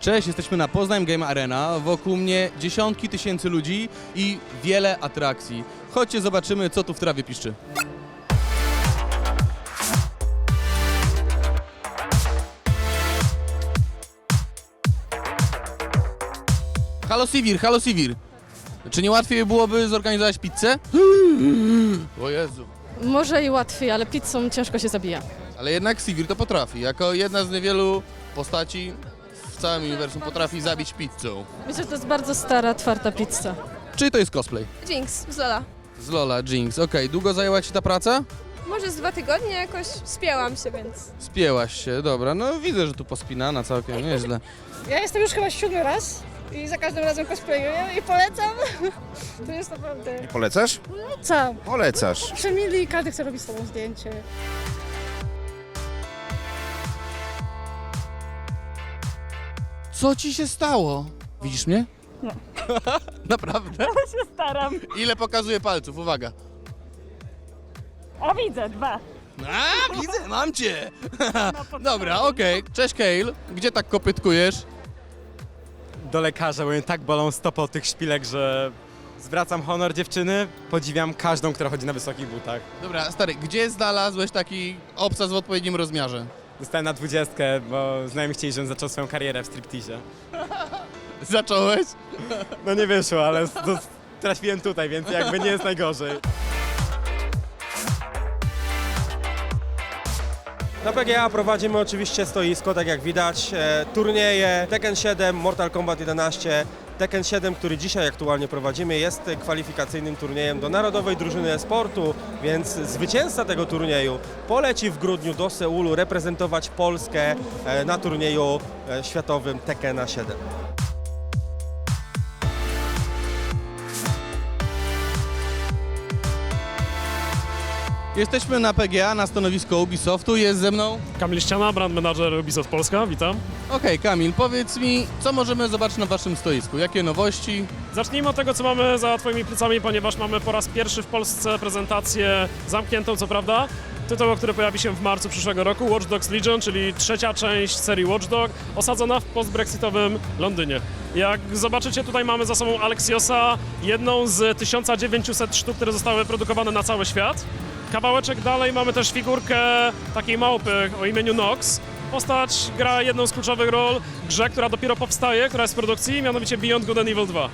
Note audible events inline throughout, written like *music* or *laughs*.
Cześć, jesteśmy na Poznań Game Arena. Wokół mnie dziesiątki tysięcy ludzi i wiele atrakcji. Chodźcie, zobaczymy, co tu w trawie piszczy. Halo Sivir, halo Sivir. Czy nie łatwiej byłoby zorganizować pizzę? O Jezu. Może i łatwiej, ale pizzą ciężko się zabija. Ale jednak Sivir to potrafi. Jako jedna z niewielu postaci całym uniwersum potrafi zabić pizzą. Myślę, że to jest bardzo stara, twarda pizza. Czy to jest cosplay? Jinx, z Lola. Z Lola, Jinx. Okej, długo zajęła Ci ta praca? Może z dwa tygodnie jakoś spięłam się, więc... Spięłaś się, dobra. No widzę, że tu pospinana całkiem nieźle. Ja jestem już chyba siódmy raz i za każdym razem cosplayuję i polecam. *laughs* To jest naprawdę... Polecasz? Co? Polecasz. Przemili, każdy chce robić z tobą zdjęcie. Co Ci się stało? Widzisz mnie? No. *laughs* Naprawdę? Staram. Ile pokazuje palców? Uwaga. O, widzę, dwa. A, widzę, mam Cię. *laughs* *laughs* Dobra, okej. Cześć, Kale. Gdzie tak kopytkujesz? do lekarza, bo mnie tak bolą stopy od tych szpilek, że zwracam honor dziewczyny, podziwiam każdą, która chodzi na wysokich butach. Dobra, stary, gdzie znalazłeś taki obcas w odpowiednim rozmiarze? Dostałem na dwudziestkę, bo znajomi chcieli, żebym zaczął swoją karierę w striptease. *laughs* Zacząłeś? No nie wyszło, ale to, trafiłem tutaj, więc jakby nie jest najgorzej. Na PGA prowadzimy oczywiście stoisko, tak jak widać, e, turnieje Tekken 7, Mortal Kombat 11. Tekken 7, który dzisiaj aktualnie prowadzimy, jest kwalifikacyjnym turniejem do Narodowej Drużyny Esportu, więc zwycięzca tego turnieju poleci w grudniu do Seulu reprezentować Polskę e, na turnieju e, światowym Tekkena 7. Jesteśmy na PGA, na stanowisku Ubisoftu. Jest ze mną... Kamil Ściana, brand manager Ubisoft Polska, witam. Okej, Kamil, powiedz mi, co możemy zobaczyć na waszym stoisku? Jakie nowości? Zacznijmy od tego, co mamy za Twoimi plecami, ponieważ mamy po raz pierwszy w Polsce prezentację zamkniętą, co prawda, tytułu, który pojawi się w marcu przyszłego roku, Watch Dogs Legion, czyli trzecia część serii Watch Dog, osadzona w postbrexitowym Londynie. Jak zobaczycie, tutaj mamy za sobą Alexiosa, jedną z 1900 sztuk, które zostały produkowane na cały świat. Kawałeczek dalej mamy też figurkę takiej małpy o imieniu Nox. Postać gra jedną z kluczowych ról w grze, która dopiero powstaje, która jest w produkcji, mianowicie Beyond Good and Evil 2.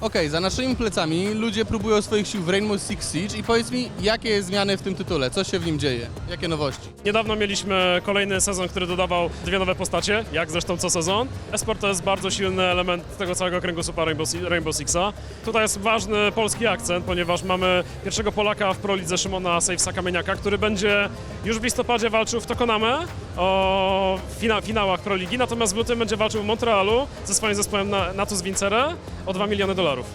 Okej, za naszymi plecami ludzie próbują swoich sił w Rainbow Six Siege i powiedz mi, jakie zmiany w tym tytule? Co się w nim dzieje? Jakie nowości? Niedawno mieliśmy kolejny sezon, który dodawał dwie nowe postacie, jak zresztą co sezon. Esport to jest bardzo silny element tego całego kręgosłupa Rainbow, Rainbow Sixa. Tutaj jest ważny polski akcent, ponieważ mamy pierwszego Polaka w Prolidze Szymona Sejfsa Kamieniaka, który będzie już w listopadzie walczył w Tokoname o fina, finałach Proligi, natomiast w lutym będzie walczył w Montrealu ze swoim zespołem na, Natus Vincere o 2 miliony dolarów.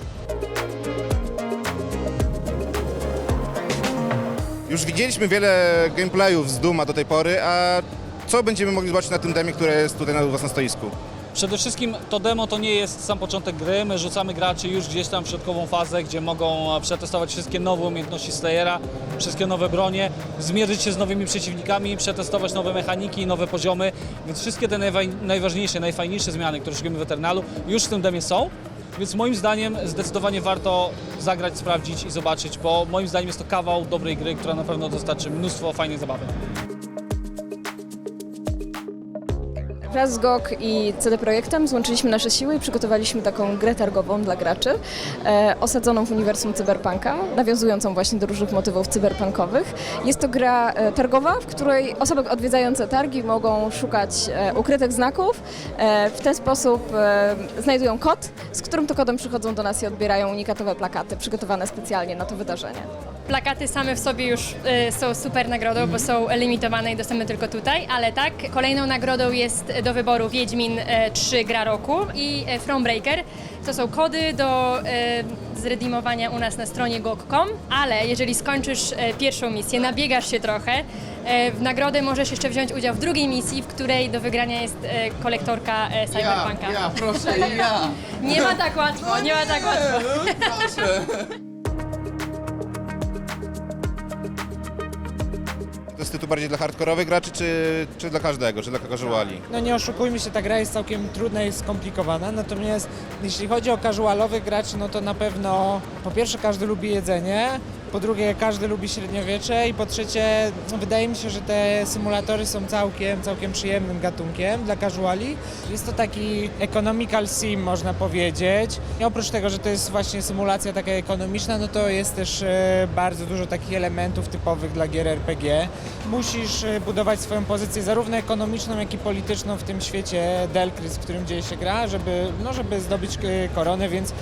Już widzieliśmy wiele gameplayów z Duma do tej pory, a co będziemy mogli zobaczyć na tym demie, które jest tutaj na was na stoisku? Przede wszystkim to demo to nie jest sam początek gry, my rzucamy graczy już gdzieś tam w środkową fazę, gdzie mogą przetestować wszystkie nowe umiejętności Slayera, wszystkie nowe bronie, zmierzyć się z nowymi przeciwnikami, przetestować nowe mechaniki, nowe poziomy, więc wszystkie te najwa- najważniejsze, najfajniejsze zmiany, które szukamy w Eternalu już w tym demie są, więc moim zdaniem zdecydowanie warto zagrać, sprawdzić i zobaczyć, bo moim zdaniem jest to kawał dobrej gry, która na pewno dostarczy mnóstwo fajnej zabawy. Wraz z GOG i CD Projektem złączyliśmy nasze siły i przygotowaliśmy taką grę targową dla graczy, e, osadzoną w uniwersum cyberpunka, nawiązującą właśnie do różnych motywów cyberpunkowych. Jest to gra e, targowa, w której osoby odwiedzające targi mogą szukać e, ukrytych znaków. E, w ten sposób e, znajdują kod, z którym to kodem przychodzą do nas i odbierają unikatowe plakaty przygotowane specjalnie na to wydarzenie. Plakaty same w sobie już y, są super nagrodą, bo są limitowane i dostępne tylko tutaj, ale tak, kolejną nagrodą jest do wyboru Wiedźmin y, 3 Gra Roku i y, Thronebreaker. To są kody do y, zredeemowania u nas na stronie gog.com, ale jeżeli skończysz y, pierwszą misję, nabiegasz się trochę, y, w nagrodę możesz jeszcze wziąć udział w drugiej misji, w której do wygrania jest y, kolektorka y, Cyberpunka. Ja, ja, proszę, *laughs* ja. Nie ma tak łatwo, nie ma tak łatwo. *laughs* To bardziej dla hardkorowych graczy, czy, czy dla każdego, czy dla casuali? No nie oszukujmy się, ta gra jest całkiem trudna i skomplikowana, natomiast jeśli chodzi o casualowych graczy, no to na pewno po pierwsze każdy lubi jedzenie, po drugie każdy lubi średniowiecze i po trzecie wydaje mi się, że te symulatory są całkiem, całkiem przyjemnym gatunkiem dla casuali. Jest to taki economical sim można powiedzieć. I oprócz tego, że to jest właśnie symulacja taka ekonomiczna, no to jest też e, bardzo dużo takich elementów typowych dla gier RPG. Musisz e, budować swoją pozycję zarówno ekonomiczną, jak i polityczną w tym świecie Delcris, w którym dzieje się gra, żeby, no, żeby zdobyć e, koronę, więc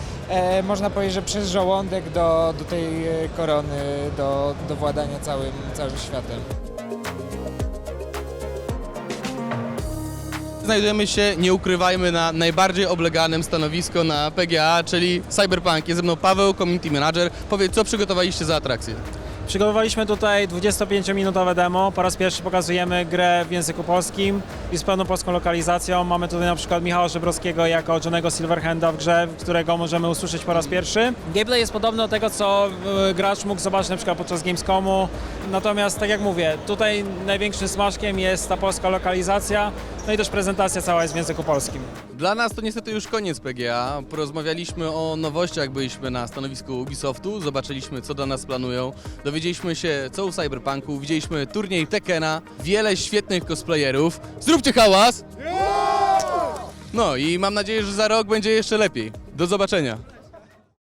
można powiedzieć, że przez żołądek do, do tej e, korony, do, do władania całym, całym światem. Znajdujemy się, nie ukrywajmy, na najbardziej obleganym stanowisku na PGA, czyli Cyberpunk. Jest ze mną Paweł, community manager. Powiedz, co przygotowaliście za atrakcję? Przygotowaliśmy tutaj 25-minutowe demo. Po raz pierwszy pokazujemy grę w języku polskim i z pełną polską lokalizacją. Mamy tutaj na przykład Michała Żebrowskiego jako Johnego Silverhanda w grze, którego możemy usłyszeć po raz pierwszy. Gameplay jest podobny do tego, co e, gracz mógł zobaczyć na przykład podczas Gamescomu. Natomiast, tak jak mówię, tutaj największym smaczkiem jest ta polska lokalizacja, no i też prezentacja cała jest w języku polskim. Dla nas to niestety już koniec PGA. Porozmawialiśmy o nowościach, byliśmy na stanowisku Ubisoftu, zobaczyliśmy co dla nas planują, dowiedzieliśmy się co u Cyberpunku, widzieliśmy turniej Tekena, wiele świetnych cosplayerów. Zróbcie hałas! No i mam nadzieję, że za rok będzie jeszcze lepiej. Do zobaczenia.